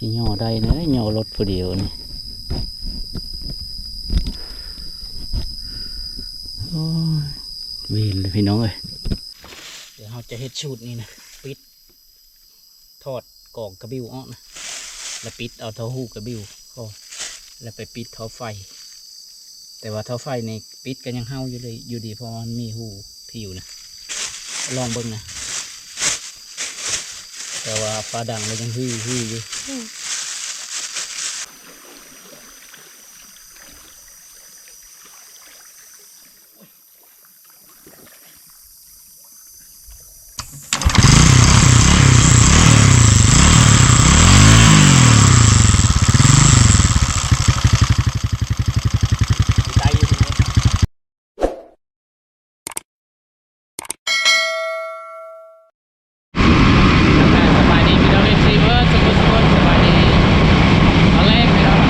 ชิย่อได้นะย่อรถผู้เดียวนี่โอ้ยเวีนเลยพี่น้องเอ้ยเดี๋ยวเราจะเฮ็ดชุดนี้นะปิด ทอดกล่องกระบิวออนะแล้วปิดเอาเท้าหูกระบิวก็แล้วไปปิดเท้าไฟ แต่ว่าเท้าไฟในปิดก็ยังเฮาอยู่เลยอยู่ดีพราะมันมีหูที่อยู่นะลองเบิ่งนะ แต่ว่าปลาดังมันยังฮือฮืออยู่ ใจอยู่ตรงนี้สบายดีพี่น้องเอฟซีเบิร์ดสมุทรสมุทรสบายดีตอนแรกพี่น้อง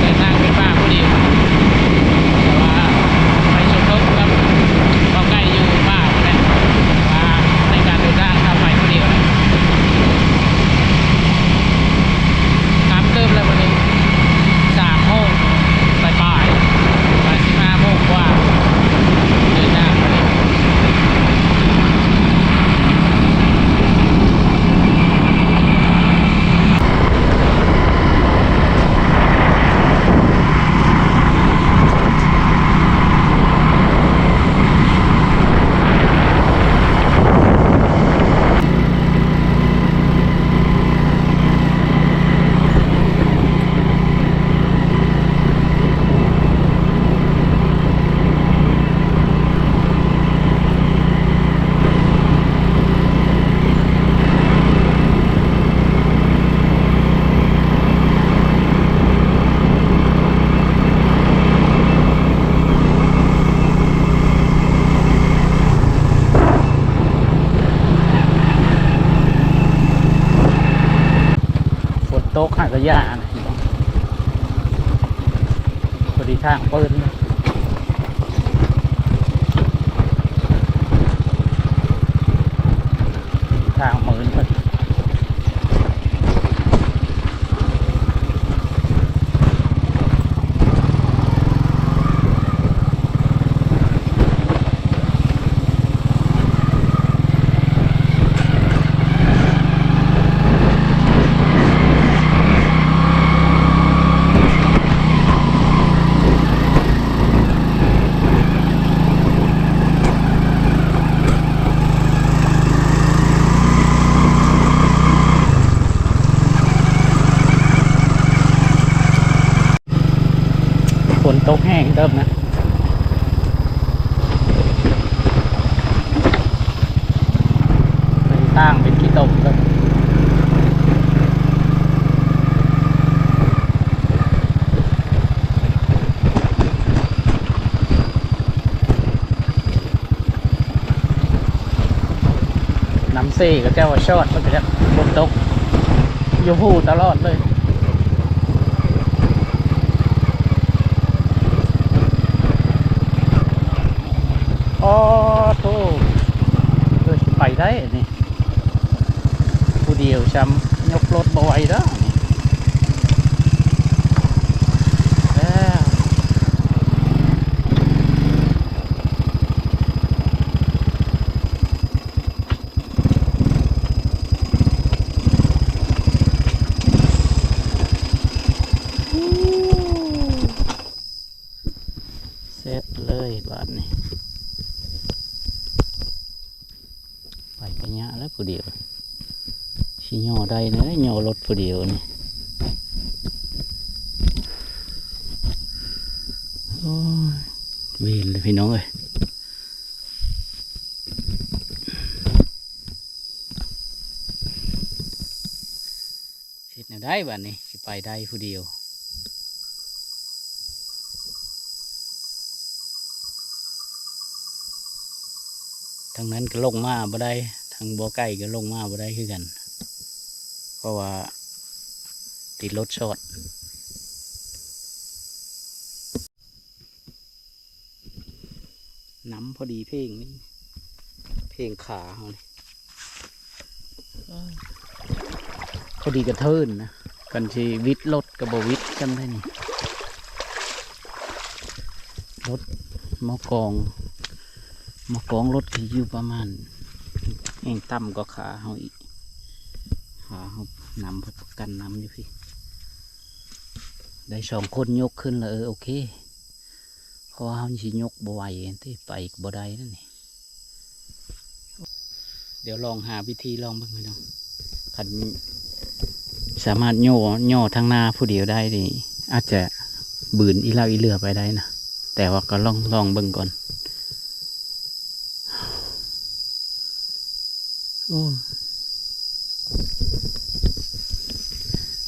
เดินทางเป็นบ้าผู้เดียวแต่ว่าไปชมทบกับเราใกล้อยู่บ้านนะว่าในการเดินทางทำไปผู้เดียวนะตามเติมแล้ววันนี้สามโมงบ่ายๆ มาสิบห้าโมงกว่าเดินทางไปฝนต กหักระยานะพอดีทางเปิดเลยทางเหมือนกันฝนตกแห้งเริ่มนะเป็นตั้งเป็นขี้ตมก็น้ำเซ่ก็เจ้าว่าชอดมันก็จะบนตกอยู่หูตลอดเลยอ๋อโธ่เออสิไปได้นี่ผู้เดียวจำยกรถบ่อยแล้วนี่แล้วเสร็จ เลยบาทนี้ไปกันยะแล้วผู้เดียวชิย่อได้นะย่อรถผู้เดียวนี่โอ้ยเวีนเลยพี่น้องเอ้ยเสร็จแนวได้บ้านนี้ไปได้ผู้เดียว ทางนั้นก็ลงมาบ่ได้ทางบ่อไก่ก็ลงมาบ่ได้คือกัน เพราะว่าติดรถชอดน้ำพอดีเพลงนี่เพลงขาเขานี่เอ้ยพอดีกระเทินนะกันชีวิทย์รถกับบวิทย์จำได้นี่รถมอกอง มอกองรถที่อยู่ประมาณเองต่ำก็ขาเฮาอีกขาเฮานำประกันนำอยู่พี่ ได้สองคนยกขึ้นแล้วเออโอเคเพราะว่าเขาสิยกบ่ไหวที่ไปอีกบ่ได้นั่นนี่เดี๋ยวลองหาวิธีลองบ้างไหมน้องคันสามารถโย่โย่ทางหน้าผู้เดียวได้ดิอาจจะบืนอีเล่าอีเรือไปได้นะแต่ว่าก็ลองลองเบิ่งก่อน โอ้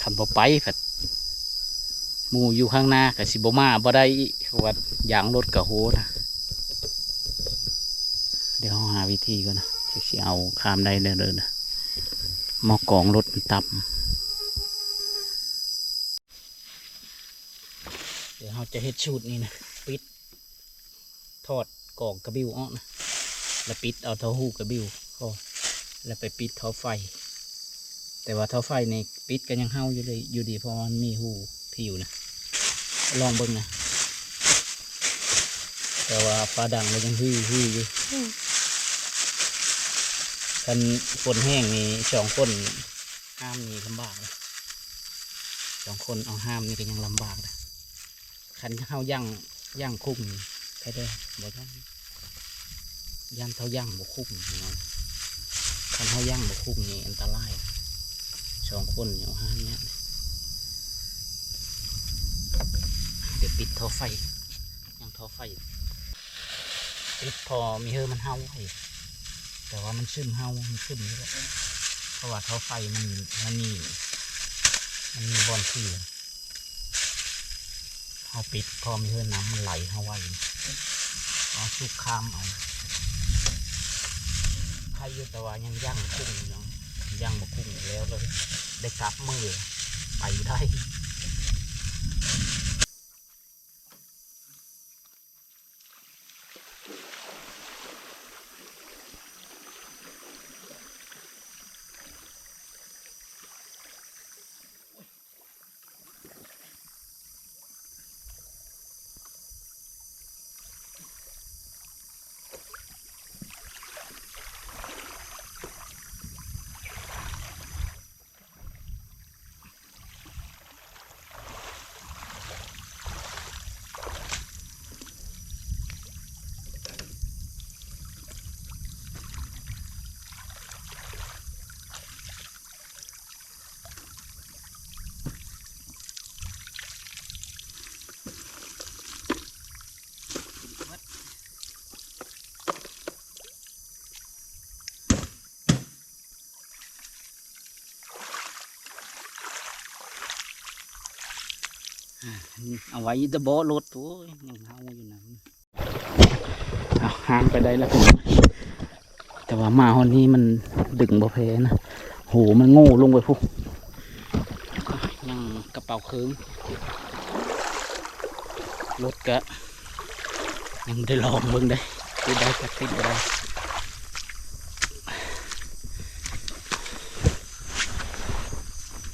คันบ่ไปผัดมูอยู่ข้างหน้ากับสิบมาบ่ได้ว่ายางรถกับโหนะเดี๋ยวหาวิธีก่อนนะจะสิเอาข้ามได้เดินๆนะมอกองรถมันต่ำเดี๋ยวเราจะเฮ็ดชุดนี้นะปิดทอดกองกระบิวอ้อนะแล้วปิดเอาเท้าหูกระบิวก็ แล้วไปปิดเท้าไฟ แต่ว่าเท้าไฟในปิดก็ยังเฮาอยู่เลยอยู่ดีเพราะมันมีหูที่อยู่นะลองเบิ่งนะแต่ว่าปลาดังมันยัง huy huy อยู่คันฝนแห้งนี่สองคนห้ามนี่ลำบากเลยสองคนเอาห้ามนี่ก็ยังลำบากเลยคันเฮาย่างย่างคุ้งนี่ไปได้บ่ได้ย่างเท่าย่างบ่คุ้งนี่เนาะ คันเฮาย่างบ่คุ้งนี่อันตรายสองคนเนี่ยเอาห้าเนี่ยเดี๋ยวปิดท่อไฟยังท่อไฟปิดพอมีเฮอมันเฮาไว้แต่ว่ามันซึมเฮามันซึมอยู่แล้วเพราะว่าท่อไฟมันมันมีมันมีบอลที่เฮาปิดพอมีเฮอน้ำมันไหลเฮาไว้เอาสุกข้ามเอา ใครอยู่แต่ว่ายังย่างคุ้งอยู่เนาะย่างมาคุ้งแล้วเลยได้กลับมือไปได้ เอาไว้ตะโบะรถตัวยังเฮาอยู่นะเอาห่างไปได้แล้วผมแต่ว่ามาฮอนนี้มันดึงบ่เพนะโหมันโง่ลงไปพุกยังกระเป๋าเคิงรถกะยังได้ลองเบิ่งได้ติดได้ก็ติดบ่ได้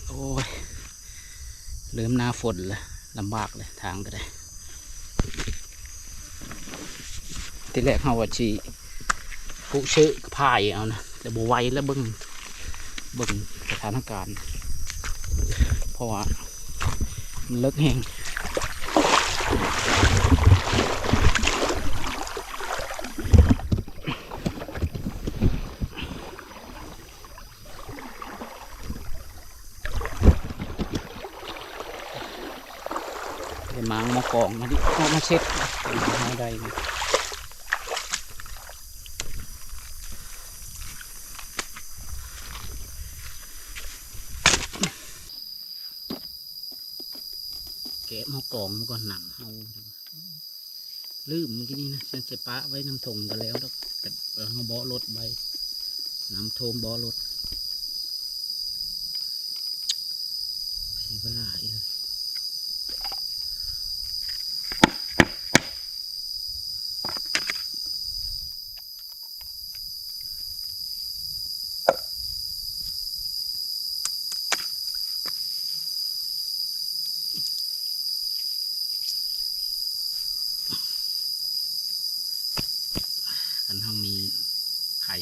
โอ้ยเริ่มหน้าฝนแล้ว ลำบากเลยทางก็ได้ที่แรกเขาว่าชีผู้ชื่อพายเอานะแต่บไวแล้วเบิ้งเบิ้งสถานการณ์เพราะว่ามันเลิกแห้ง มากองมาดิเอามาเช็ดเอาได้นะแกะมากองมันก็หนำเฮาลืมเมื่อกี้นี่นะฉันจะปะไว้น้ำทงกันแล้วแล้วแต่เอาบาะรถไว้น้ำทมเบาะรถเสียเวลาอีกเลย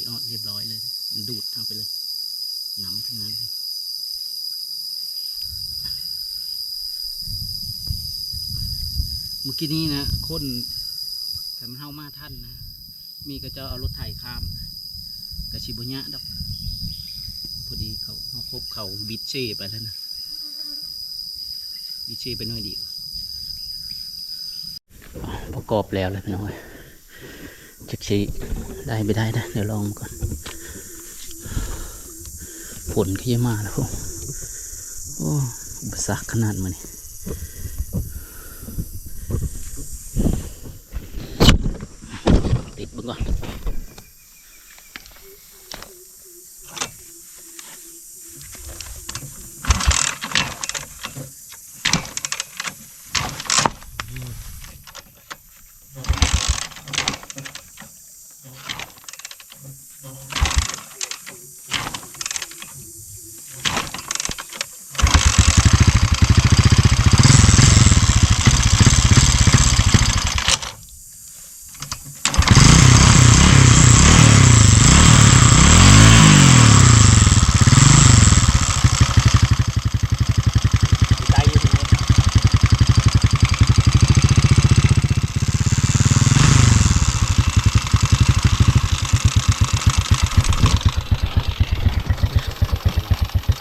อ้อเรียบร้อยเลย มันดูดเข้าไปเลยน้ำทั้งนั้นเลยเมื่อกี้นี้นะคนแต่มันเข้ามาท่านนะ มีก็จะเอารถไถข้ามกระชิบุญะดอก พอดีเขาเขาคบเขาบิดเช่ไปแล้วนะ บิดเช่ไปหน่อยเดียวประกอบแล้วเลยพี่น้อยจักชี ได้ไม่ได้นะ เดี๋ยวลองก่อนผลขี้มาแล้วพวกโอ้อุปสรรคขนาดมันนี่ติดเบึงก่อน ใจอยู่ตรงนี้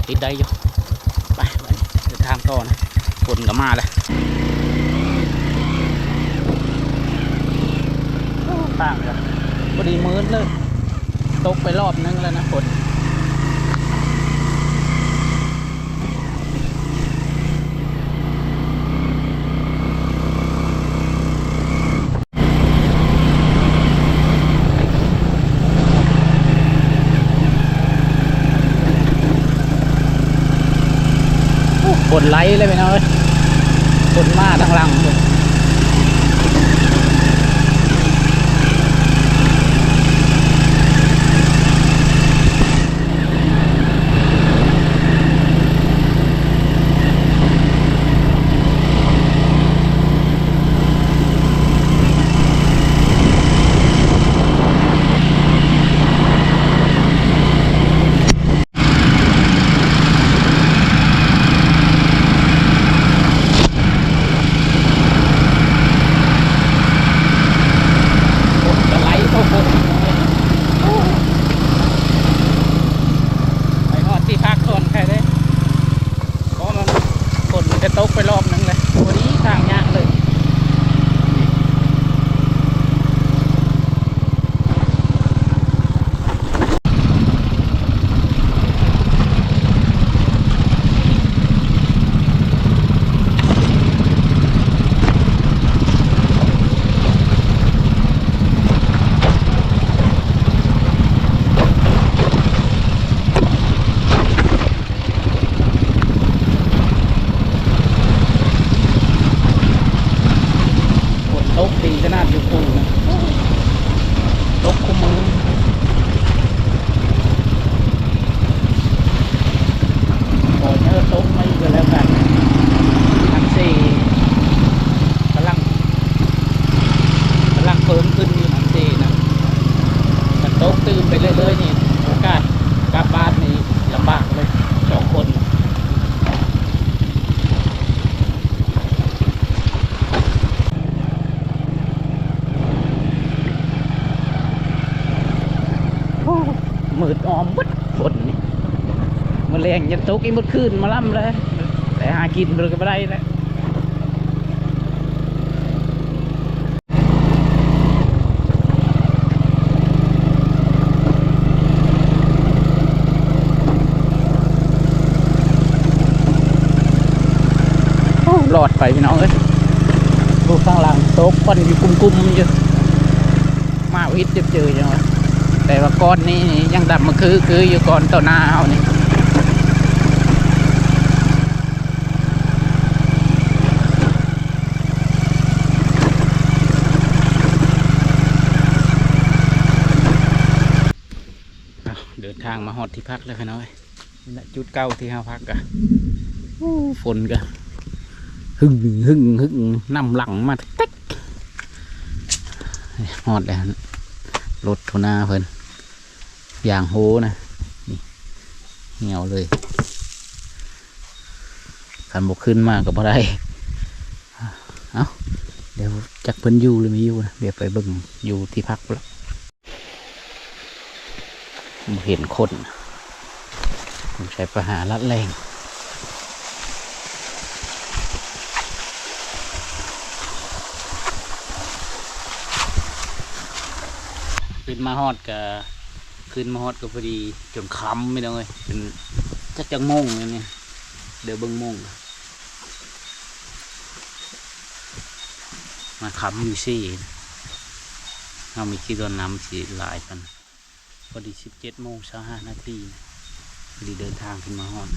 ติดได้อยู่ ไปไปเดินทางต่อนะฝนก็มาแล้วโอ้ต่างเลยพอดีมื้นเลย ตกไปรอบนึงแล้วนะฝน ฝนไหลเลยไปเนาะ คนมาทางหลังเลยฝนจะไหลเข้าฝนไปหอดที่พักก่อนใครได้เพราะมันฝนมันจะตกไปรอบนึงเลยวันนี้ทางยากเลย ฝนตกดีขนาดอยู่คูนะตกคุมมือโอ้ยเออตกไม่ก็แล้วกันทั้งสี่กำลังกำลังเพิ่มขึ้นอยู่ทั้งสี่นะมันตกตื่นไปเรื่อยๆนี่โอกาสกลับบ้านนี่ลำบากเลยสองคน โอ้มืดออมบึดฝนนี่มาแรง ยันตกอีกมืดคืนมาล่ำเลยแต่หากินเลยก็ไม่ได้แล้วโอ้รอดไปพี่น้องเอ้ยดูข้างหลังโต๊ะควันอยู่กุมๆอยู่มาวิทย์เจอๆยังวะแต่ว่าก้อนนี้ยังดำมาคือคืออยู่ก้อนต่อหน้าเอานี่เอาเดินทางมาฮอดที่พักแล้วพี่น้อยนี่แหละจุดเก้าที่ห้าพักกะฝนกะหึ่งหึ่งหึ่งนำหลังมาเต๊กฮอดแล้วรถทุนาเพิ่นอย่างโหนะนี่เหี่ยวเลยขันบกขึ้นมากก็บ่ได้เอาเดี๋ยวจักเพิ่นอยู่หรือไม่อยู่นะเดี๋ยวไปเบิ่งอยู่ที่พักแล้ว เห็นคนผมใช้ประหารัดแรงขึ้นมาฮอดกับขึ้นมาฮอดก็พอดีจนค้ำไม่ได้เลยเป็นจักจังโมงเลยเนี่ยเดี๋ยวเบิ่งโมงมาค้ำอยู่ซี่เรามีที่โดนน้ำสีหลายกัน อดีสิบเจ็ดโมงเช้าห้านาทีพอดีเดินทางขึ้นมาฮอด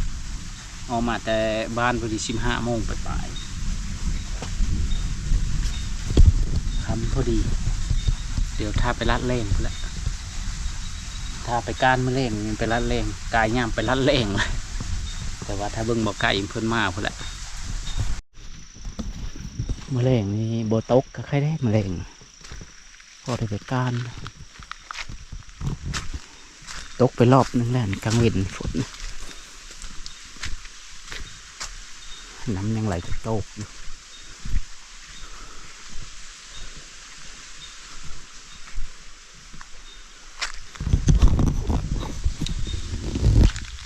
ออกมาแต่บ้านพอดีสิบห้าโมงไปปลายๆคำพอดี เดี๋ยวถ้าไปลัดแรงพุ่นละถ้าไปก้านมะเร็งไปลัดแรงกายย่ามไปลัดแรงเลยแต่ว่าถ้าเบิ่งบอกไก่เพิ่นมาพุ่นละมะเร็งนี่โบตกก็ใครได้มะเร็งพอได้ไปก้าน ตกไปรอบนึงแล้วกลางเวนฝนน้ำยังไหลจากโตกอยู่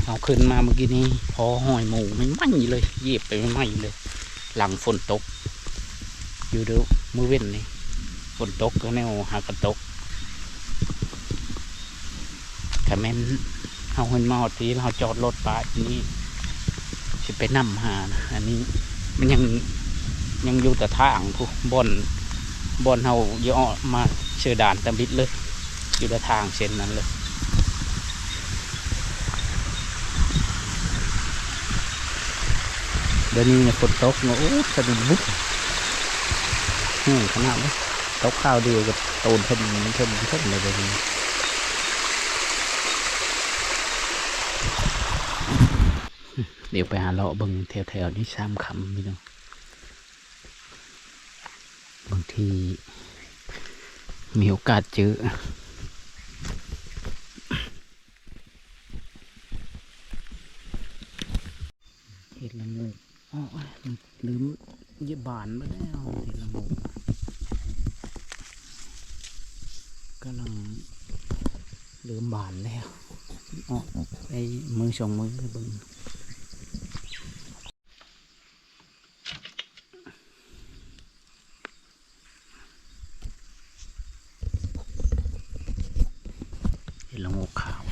เอาขึ้นมาเมื่อกี้นี้ พอหอยหมูไม่ไหม้เลยเยียบไปไม่ไหม้เลย หลังฝนตก อยู่เดูมือเว้นนี่ฝนตกก็แนวหากระตก แต่แม่นเอาเงินมาหอดทีเราจอดรถไปนี่สิไปนำหานะอันนี้มันยังยังอยู่แต่ทางผู้บอนบอนเฮาย่อมาเชื่อด่านตำบิดเลย อยู่แต่ทางเส้นนั้นเลยเดี๋ยวนี้เนี่ยฝนตกเนาะโอ้สะดุดบุบอืมขนาดนี้ตกข้าวเดียวกับตูนเพิ่นมันเพิ่นเพิ่นเลยเดี๋ยวนี้ เดี๋ยวไปหาเลาะบิ่งแถวๆนี้ซ้ำคำพี่น้องบางทีมีโอกาสเจอเห็ดละงูอ๋อลืมเหยีบบานไปแล้วเห็ดละงูกำลังเริ่มบานแล้วอ๋อไอ้มือสองมือเบึงเห็นละโงกขาว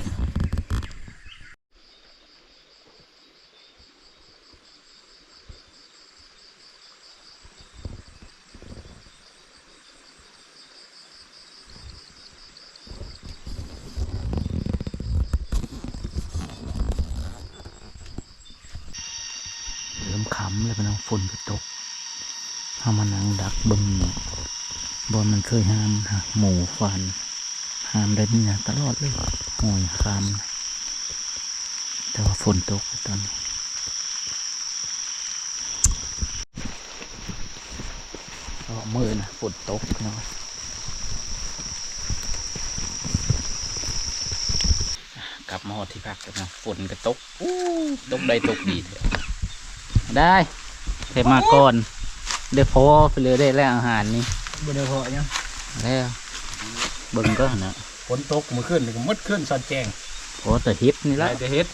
เริ่มขำเลยพี่น้องฝนก็ตกเฮามานังดักบึงบอลมันเคยห้ามหมูฟันห้ามได้นี่นะตลอดเลยหอยคามแต่ว่าฝนตกตอนนี้ก็มือนะฝนตกพี่น้องกลับมาหอดที่พักกันนะฝนก็ตกอู้ตกได้ตกดีเถอะได้เทมาก่อน เดี๋ยวพอไปเลยได้แล้วอาหารนี่บ่ได้พอยังแล้วเบิ่งก็นะฝนตกมื้อคืนนี่ก็หมดคืนสอดแจงพอแต่เฮ็ดนี่ละได้แต่เฮ็ด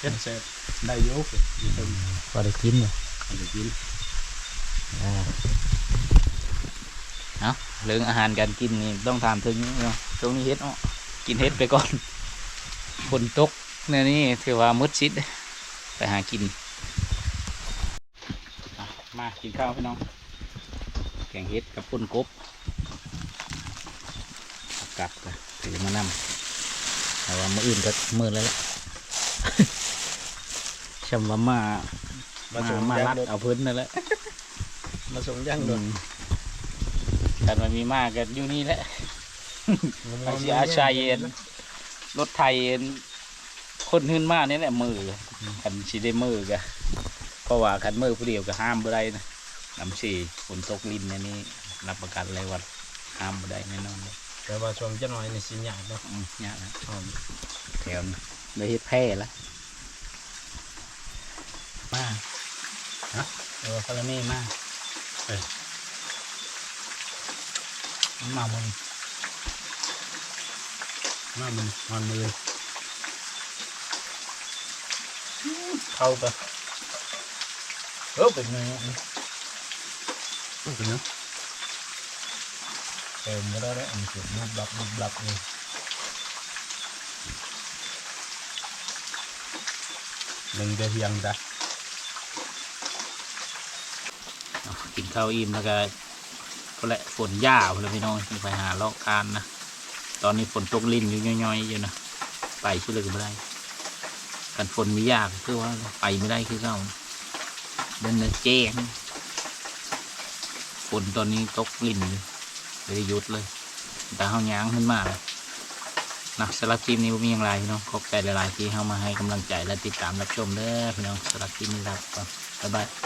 เฮ็ดเสร็จได้อยู่อยู่เพิ่นพอได้กินอยู่ได้กินอ่าเอาเรื่องอาหารการกินนี่ต้องถามถึงเนาะช่วงนี้เฮ็ดเนาะกินเฮ็ดไปก่อนฝนตกเนี่ยนี่ถือว่ามืดชิด ไปหากินอะมากินข้าวพี่น้อง แกงเฮ็ดกับปุ่นกบเอากลับกันถือมานำแต่ว่ามืออื่นก็มือแล้วล่ะชำว่ามามามาส่งมาย่างรัดรถเอาพื้นนั่นแหละมาส่งย่างรถแต่มันมีมากกันอยู่นี่แหละไอชีอาชายเย็นรถไทยเอ็นคนหื้นมากนี่แหละมือคันชีได้มือกะเพราะว่าคันมือผู้เดียวก็ห้ามบ่ได้นะ น้ำชีฝนตกลินเนี่ยนี่รับประกันเลยว่าห้ามบ่ได้แน่นอนเลยแต่ว่าช่วงจะน้อยนี่สิหยาบเนาะอืมเนี่ยนะหอมแถวนี้เลยเฮ็ดแพร่ละมาฮะเออคาราเม่มาเอ้ยมาบนมามันมันมือเข้าไปเออเป็นเนื้ อนี่เป็นเนาะเติมก็ได้แล้วอันนี้คือรูปลับรูปลับเลยหนึ่งเดียวเพียงจ้ะเอากินข้าวอิ่มแล้วก็ก็แหละฝนหญ้าพนแหล้วพี่น้องไปหาเลาะการนะ ตอนนี้ฝนตกลิ่นอยู่ย่อยๆอยู่นะ ไปช่วยเลยก็ไม่ได้กันฝนมียากคือว่าไปไม่ได้คือเก่าเดินเลยแจ้ง ฝนตอนนี้ตกลิ่นเลยไม่ได้หยุดเลยแต่เฮาย้างขึ้นมาเลยนะสลับคลิมนี้บ่มีอย่างไรเนาะขอบใจหลายๆที่เข้ามาให้กำลังใจและติดตามรับชมเด้อพี่น้องสลับคลิมนี้รับก่อนบ๊ายบาย